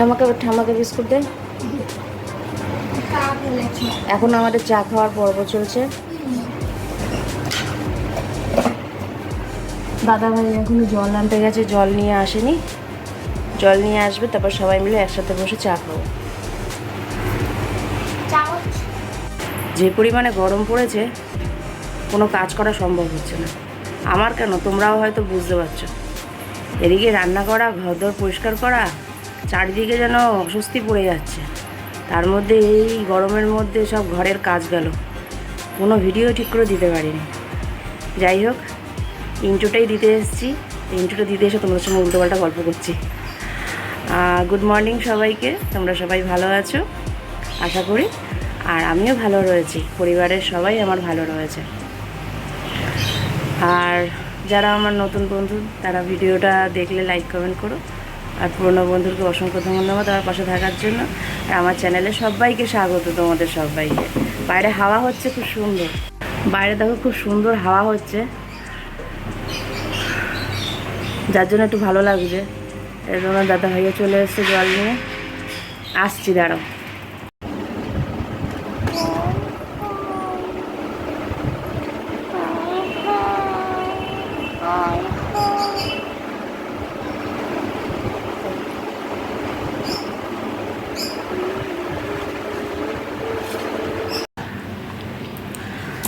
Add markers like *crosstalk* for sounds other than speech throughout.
ঠামাকে ঠামাকে biscuit দে এখন আমাদের চা খাওয়ার পর্ব চলছে। দাদা ভাই এখনও জল আনতে গেছে, জল নিয়ে আসেনি। জল নিয়ে আসবে, তারপর সবাই মিলে একসাথে বসে চা খাব। যে পরিমাণে গরম পড়েছে, কোনো কাজ করা সম্ভব হচ্ছে না। আমার কেন? তোমরাও হয়তো বুঝতে পারছ। এদিকে রান্না করা, ঘরদোর পরিষ্কার করা চারিদিকে যেন অস্বস্তি পড়ে যাচ্ছে। তার মধ্যে এই গরমের মধ্যে সব ঘরের কাজ গেল। কোনো ভিডিও ঠিক করে দিতে পারিনি। যাই হোক ইন্ট্রোটাই দিতে এসেছি। ইন্ট্রোটা দিতে এসে তোমাদের সঙ্গে উল্টোপাল্টা গল্প করছি। গুড মর্নিং সবাইকে। তোমরা সবাই ভালো আছো? আশা করি। আর আমিও ভালো রয়েছি। পরিবারের সবাই আমার ভালো রয়েছে। আর যারা আমার নতুন বন্ধু, তারা ভিডিওটা দেখলে লাইক কমেন্ট করো। আর পুরনো বন্ধুকে অসংখ্য ধন্যবাদ আমার পাশে থাকার জন্য। আর আমার চ্যানেলে সবাইকে স্বাগত তোমাদের সবাইকে। বাইরে হাওয়া হচ্ছে খুব সুন্দর। বাইরে দেখো খুব সুন্দর হাওয়া হচ্ছে। যার জন্য একটু ভালো লাগছে। এর জন্য দাদা ভাইয়া চলে এসছে জল নিয়ে। আসছি, দাঁড়াও।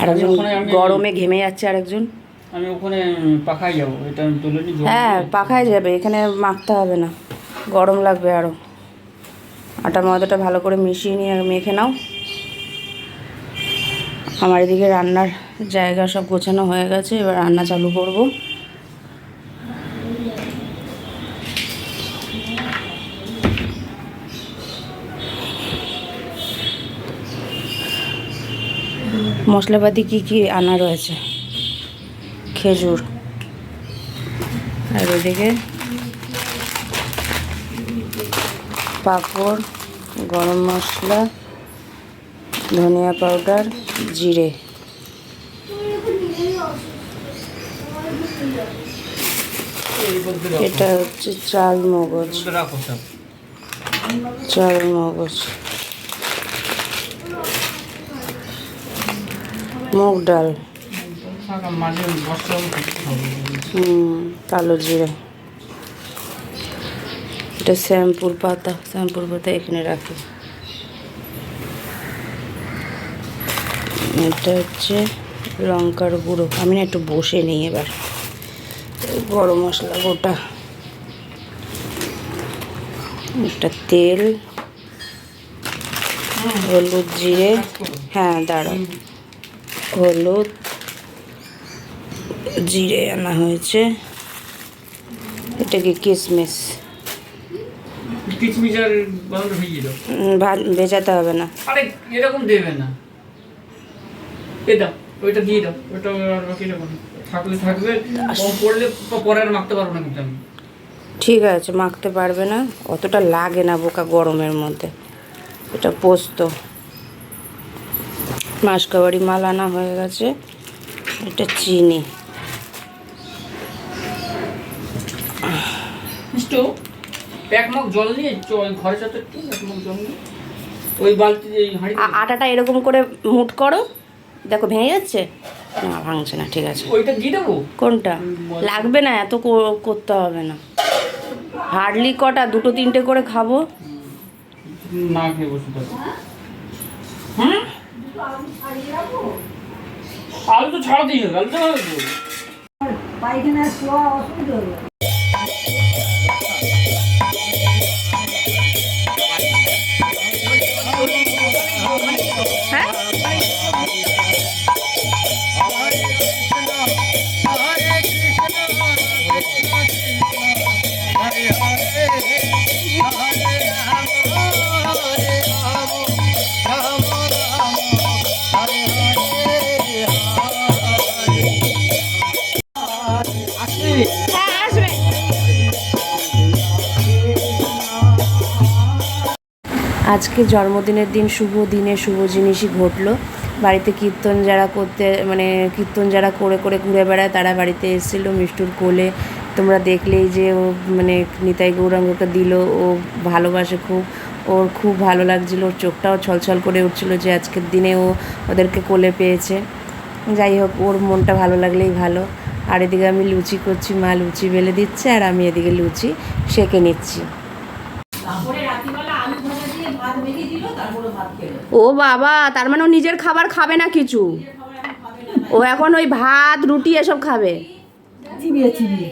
আরেকজন একজন গরমে ঘেমে যাচ্ছে আরেকজন। আমি ওখানে পাখায় যাব এটা আমি তুলে নিই হ্যাঁ পাখায় যাবে এখানে মাখতে হবে না। গরম লাগবে আরও আটা ময়দাটা ভালো করে মিশিয়ে নিয়ে মেখে নাও। আমার এদিকে রান্নার জায়গা সব গোছানো হয়ে গেছে এবার রান্না চালু করব। মশলাপাতি কি কি আনা রয়েছে? খেজুর। আর এদিকে পাঁপড় গরম মশলা ধনিয়া পাউডার জিরে। এটা হচ্ছে চাল মগজ। চাল মগজ। মুগ ডাল। কালো জিরে। এটা শ্যাম্পুর পাতা। শ্যাম্পুর পাতা এখানে রাখি। এটা হচ্ছে লঙ্কার গুঁড়ো। আমি না একটু বসে নিই এবার। গরম মশলা গোটা। একটা তেল, হলুদ জিরে। হ্যাঁ দাঁড়াও। হলুদ জিরে আনা হয়েছে। এটা কি কিশমিশ ভেজাতে হবে না। আরে এরকম দেবে না। এ ওইটা দিয়ে দাও ওইটা আর বাকি থাকলে থাকবে পড়লে পরে আর মাখতে পারব না কিন্তু আমি। ঠিক আছে মাখতে পারবে না। অতটা লাগে না বোকা গরমের মধ্যে। এটা পোস্ত। মাসকাবাড়ি মাল আনা হয়ে গেছে। এটা চিনি। জল নিয়ে ঘরে জল ওই বালতি আটাটা এরকম করে মুট করো। দেখো ভেঙে যাচ্ছে? না ভাঙছে না ঠিক আছে। ওইটা দিয়ে দেবো? কোনটা? লাগবে না এত করতে হবে না। হার্ডলি কটা দুটো তিনটে করে খাব। না খেয়ে বসে হ্যাঁ আলু তো ছাড়াতেই হবে আলু তো হবে। পায়খানা শোয়া অসুবিধা হলো আজকে জন্মদিনের দিন শুভ দিনে শুভ জিনিসই ঘটলো। বাড়িতে কীর্তন যারা করতে মানে কীর্তন যারা করে করে ঘুরে বেড়ায়, তারা বাড়িতে এসেছিল মিষ্টুর কোলে। তোমরা দেখলেই যে ও মানে নিতাই গৌরাঙ্গকে দিল, ও ভালোবাসে খুব। ওর খুব ভালো লাগছিল, ওর চোখটাও ছলছল করে উঠছিল যে আজকের দিনে ও ওদেরকে কোলে পেয়েছে। যাই হোক, ওর মনটা ভালো লাগলেই ভালো। আর এদিকে আমি লুচি করছি, মা লুচি বেলে দিচ্ছে, আর আমি এদিকে লুচি সেঁকে নিচ্ছি। ও বাবা তার মানে ও নিজের খাবার খাবে না কিছু? ও এখন ওই ভাত রুটি এসব খাবে? চিবিয়ে চিবিয়ে।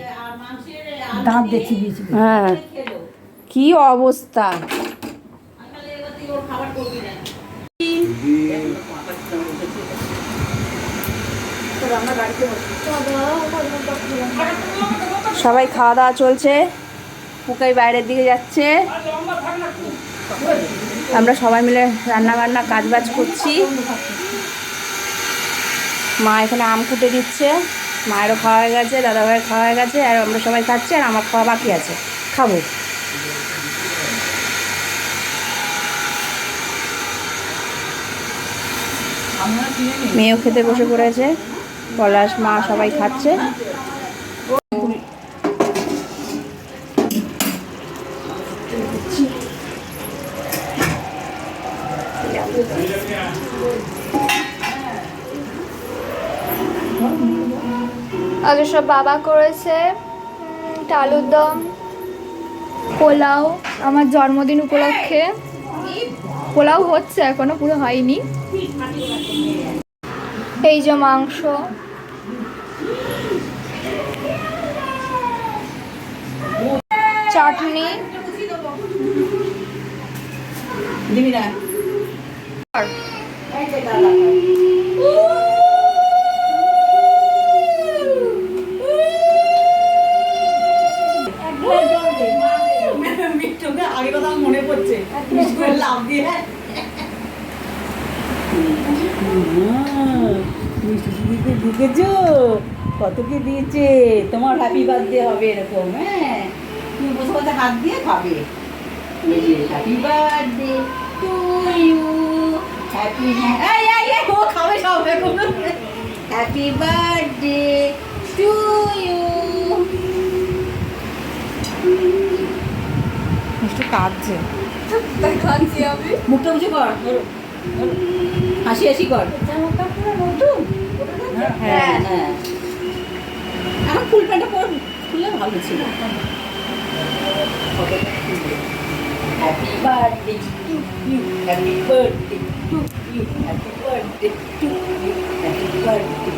দাঁত দিয়ে চিবিয়ে চিবিয়ে। হ্যাঁ। কি অবস্থা? সবাই খাওয়া দাওয়া চলছে। পুকাই বাইরের দিকে যাচ্ছে। আমরা সবাই মিলে রান্না বান্না কাজ বাজ করছি। মা এখানে আম কুটে দিচ্ছে। মায়েরও খাওয়া হয়ে গেছে, দাদাভাইয়ের খাওয়া হয়ে গেছে, আর আমরা সবাই খাচ্ছি, আর আমার খাওয়া বাকি আছে। খাব। মেয়েও খেতে বসে পড়েছে। পলাশ মা সবাই খাচ্ছে। সব বাবা করেছে একটা আলুর দম পোলাও আমার জন্মদিন উপলক্ষে। পোলাও হচ্ছে এখনও পুরো হয়নি। এই যে মাংস। চাটনি। আগে কথা মনে পড়ছে। লাভ দিয়ে। মিষ্টি দিদিকে কত কি দিয়েছে? তোমার হ্যাপি বার্থডে হবে এরকম হ্যাঁ? তুমি বসে হাত দিয়ে খাবে। Happy birthday to you happy ও সব বার্থডে টু ইউ মিষ্টি কাঁদছে। মুখটা উঁচু কর। হাসি হাসি কর। হ্যাঁ। হ্যাঁ আমার ফুল প্যান্টটা পর খুললে ভালো ছিল। Happy birthday to you happy birthday to you happy birthday to you happy birthday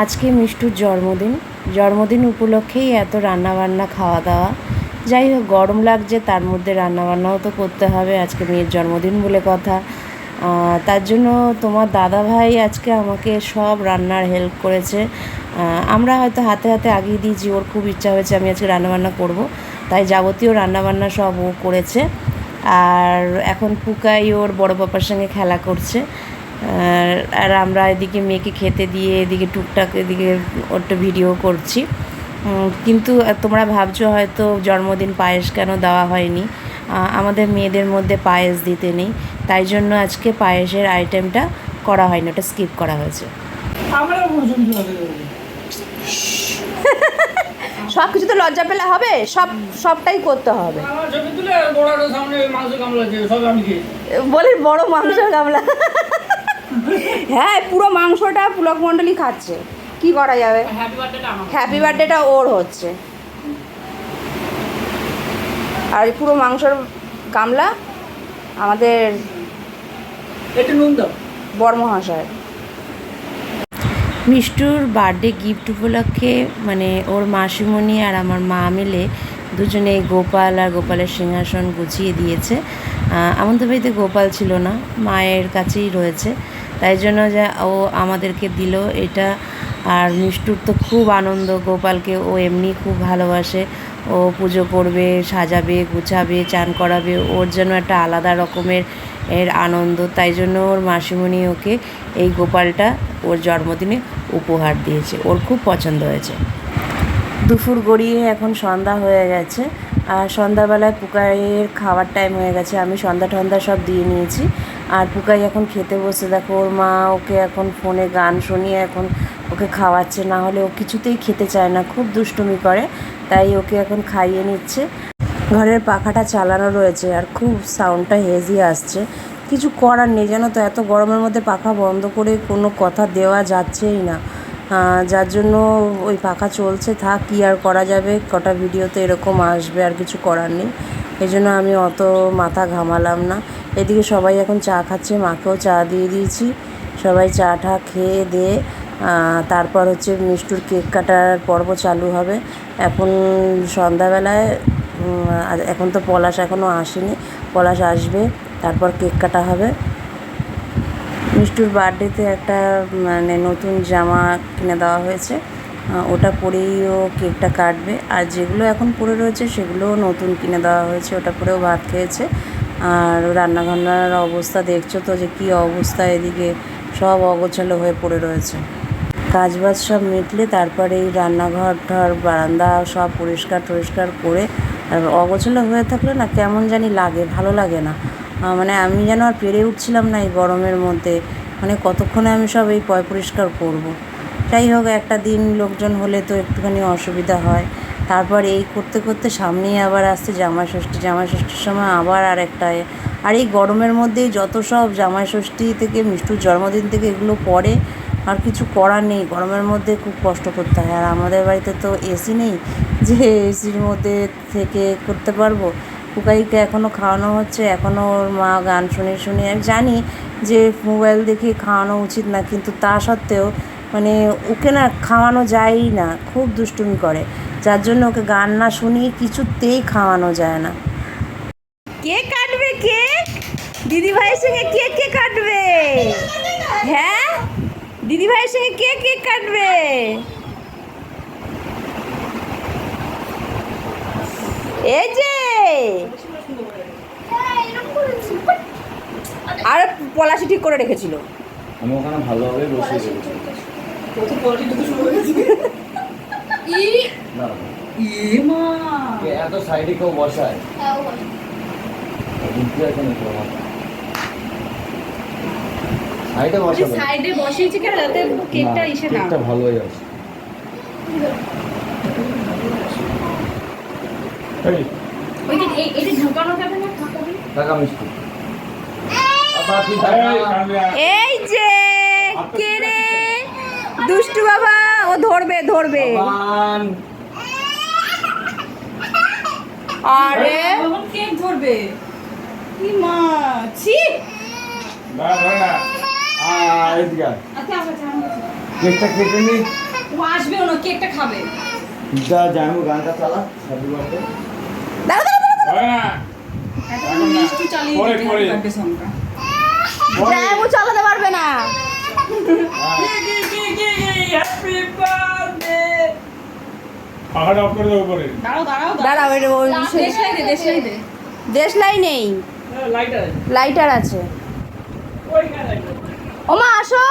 আজকে মিষ্টুর জন্মদিন। জন্মদিন উপলক্ষেই এত রান্নাবান্না খাওয়া দাওয়া যাই হোক, গরম লাগছে, তার মধ্যে রান্নাবান্নাও তো করতে হবে। আজকে মেয়ের জন্মদিন বলে কথা। তার জন্য তোমার দাদা ভাই আজকে আমাকে সব রান্নার হেল্প করেছে। আমরা হয়তো হাতে হাতে আগিয়ে দিয়েছি, ওর খুব ইচ্ছা হয়েছে আমি আজকে রান্নাবান্না করব। তাই যাবতীয় রান্নাবান্না সব ও করেছে। আর এখন পুকাই ওর বড় পাপার সঙ্গে খেলা করছে। আর আমরা এদিকে মেয়েকে খেতে দিয়ে এদিকে টুকটাক এদিকে ওটা ভিডিও করছি। কিন্তু তোমরা ভাবছ হয়তো জন্মদিন পায়েস কেন দেওয়া হয়নি? আমাদের মেয়েদের মধ্যে পায়েস দিতে নেই। তাই জন্য আজকে পায়েসের আইটেমটা করা হয়নি ওটা স্কিপ করা হয়েছে। *laughs* সব কিছু তো লজ্জা পেলে হবে সব সবটাই করতে হবে। বলে বড় মাংস গামলা। হ্যাঁ পুরো মাংসটা পুলক মণ্ডলী খাচ্ছে। কি করা যাবে? হ্যাপি বার্থডেটা ওর হচ্ছে। আর পুরো মাংসর গামলা আমাদের একটু নুন দাও। বর্মহাশয় মিষ্টুর বার্থডে গিফট উপলক্ষে মানে ওর মাসিমণি আর আমার মা মিলে দুজনে গোপাল আর গোপালের সিংহাসন গুছিয়ে দিয়েছে। আমাদের বাড়িতে গোপাল ছিল না মায়ের কাছেই রয়েছে। তাই জন্য যে ও আমাদেরকে দিল এটা। আর মিষ্টুর তো খুব আনন্দ গোপালকে ও এমনি খুব ভালোবাসে। ও পুজো করবে, সাজাবে, গুছাবে, চান করাবে। ওর জন্য একটা আলাদা রকমের এর আনন্দ। তাই জন্য ওর মাসিমণি ওকে এই গোপালটা ওর জন্মদিনে উপহার দিয়েছে। ওর খুব পছন্দ হয়েছে। দুপুর গড়িয়ে এখন সন্ধ্যা হয়ে গেছে। আর সন্ধ্যাবেলায় পুকাইয়ের খাওয়ার টাইম হয়ে গেছে। আমি সন্ধ্যা টন্ধা সব দিয়ে নিয়েছি। আর পুকাই এখন খেতে বসে। দেখো, ওর মা ওকে এখন ফোনে গান শুনিয়ে এখন ওকে খাওয়াচ্ছে, না হলে ও কিছুতেই খেতে চায় না, খুব দুষ্টুমি করে, তাই ওকে এখন খাইয়ে নিচ্ছে। ঘরের পাখাটা চালানো রয়েছে আর খুব সাউন্ডটা হেজি আসছে। কিছু করার নেই, জানো তো, এত গরমের মধ্যে পাখা বন্ধ করে কোনো কথা দেওয়া যাচ্ছেই না। যার জন্য ওই পাখা চলছে, থাক কী আর করা যাবে, কটা ভিডিওতে এরকম আসবে, আর কিছু করার নেই। এই জন্য আমি অত মাথা ঘামালাম না। এদিকে সবাই এখন চা খাচ্ছে, মাকেও চা দিয়ে দিয়েছি। সবাই চা টা খেয়ে দিয়ে তারপর হচ্ছে মিষ্টুর কেক কাটার পর্ব চালু হবে। এখন সন্ধ্যাবেলায় এখন তো পলাশ এখনও আসেনি, পলাশ আসবে, তারপর কেক কাটা হবে। মিষ্টুর বার্থডেতে একটা মানে নতুন জামা কিনে দেওয়া হয়েছে। ওটা পরেই ও কেকটা কাটবে। আর যেগুলো এখন পরে রয়েছে, সেগুলোও নতুন কিনে দেওয়া হয়েছে। ওটা পরেও ভাত খেয়েছে। আর রান্নাঘন্নার অবস্থা দেখছ তো, যে কী অবস্থা এদিকে, সব অগোছালো হয়ে পড়ে রয়েছে। কাজবাজ সব মিটলে তারপরে এই রান্নাঘর, ঠর, বারান্দা সব পরিষ্কার টরিষ্কার করে আর অগোছালো হয়ে থাকলে না কেমন জানি লাগে, ভালো লাগে না মানে আমি যেন আর পেরে উঠছিলাম না এই গরমের মধ্যে মানে কতক্ষণে আমি সব এই পয় পরিষ্কার করব। যাই হোক, একটা দিন লোকজন হলে তো একটুখানি অসুবিধা হয় তারপর এই করতে করতে সামনেই আবার আসছে জামাই ষষ্ঠী জামাই ষষ্ঠীর সময় আবার আর একটা। আর এই গরমের মধ্যেই যত সব জামাই ষষ্ঠী থেকে, মিষ্টুর জন্মদিন থেকে এগুলো পড়ে আর কিছু করার নেই, গরমের মধ্যে খুব কষ্ট করতে হয়। আর আমাদের বাড়িতে তো এসি নেই, যে এসির মধ্যে থেকে করতে পারব? কুকাইকে এখনও খাওয়ানো হচ্ছে এখনও ওর মা গান শুনে শুনে, আমি জানি যে মোবাইল দেখে খাওয়ানো উচিত না, কিন্তু তা সত্ত্বেও মানে ওকে না খাওয়ানো যায়ই না, খুব দুষ্টুমি করে। যার জন্য ওকে গান না শুনিয়ে কিছুতেই খাওয়ানো যায় না। কে কাটবে কেক? দিদি ভাইয়ের সঙ্গে কে কে কাটবে? হ্যাঁ? দিদি ভাইয়ের সঙ্গে কে কেক কাটবে? এই যে। আর পলাশি ঠিক করে রেখেছিল। আমি ওখানে ভালোভাবে কে এত সাইডে কেউ বসায় বুদ্ধি আছে না তোমার সাইডে বসাবে। সাইডে বসিয়েছি কেন? যাতে কেকটা ইসে না কেকটা ভালো হয়ে যাচ্ছে এই। ওই যে এই- এটা ঢোকানো যাবে না? টাকা মিষ্টি। কি এই যে কে রে? দুষ্টু বাবা ও ধরবে ধরবে। আরে। কেক ধরবে? কি মা ছি। না না না। এদিকে। আচ্ছা কেকটা কেটে নি। ও আসবে না কেকটা খাবে। যা জানু গানটা চালা হ্যাপি বার্থডে দাঁড়া দাঁড়া দাঁড়া মিষ্টি চালিয়ে দিতে হবে ও চালাতে পারবে না। হ্যাপি বার্থডে পাখাটা অফ করে দেবো উপরে। দাঁড়াও দাঁড়াও দাঁড়াও। এটা ওই দেশলাই দে দেশলাই দে। দেশলাই নেই। লাইটার লাইটার আছে। ওমা আসো।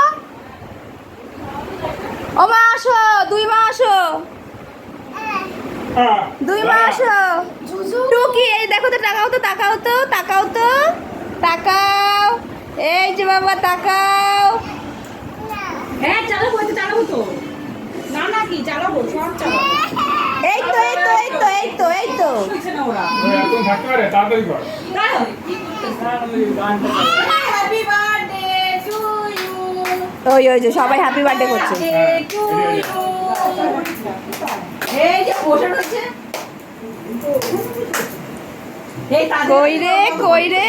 ওমা আসো দুই মা আসো। হ্যাঁ। দুই মা আসো। টুকি এই দেখো তো তাকাও তো তাকাও তো তাকাও তো। তাকাও। এই যে বাবা তাকাও। হ্যাঁ চালাবো এটা চালাবো তো। না না কি চালাবো সব চালাবো। এই তো এই তো এই তো এই তো এই তো। হচ্ছে না ওরা। একদম থাকতে পারে তাড়াতাড়ি কর। ইউ ওই ওই যে সবাই হ্যাপি বার্থডে করছে। কই রে কই রে?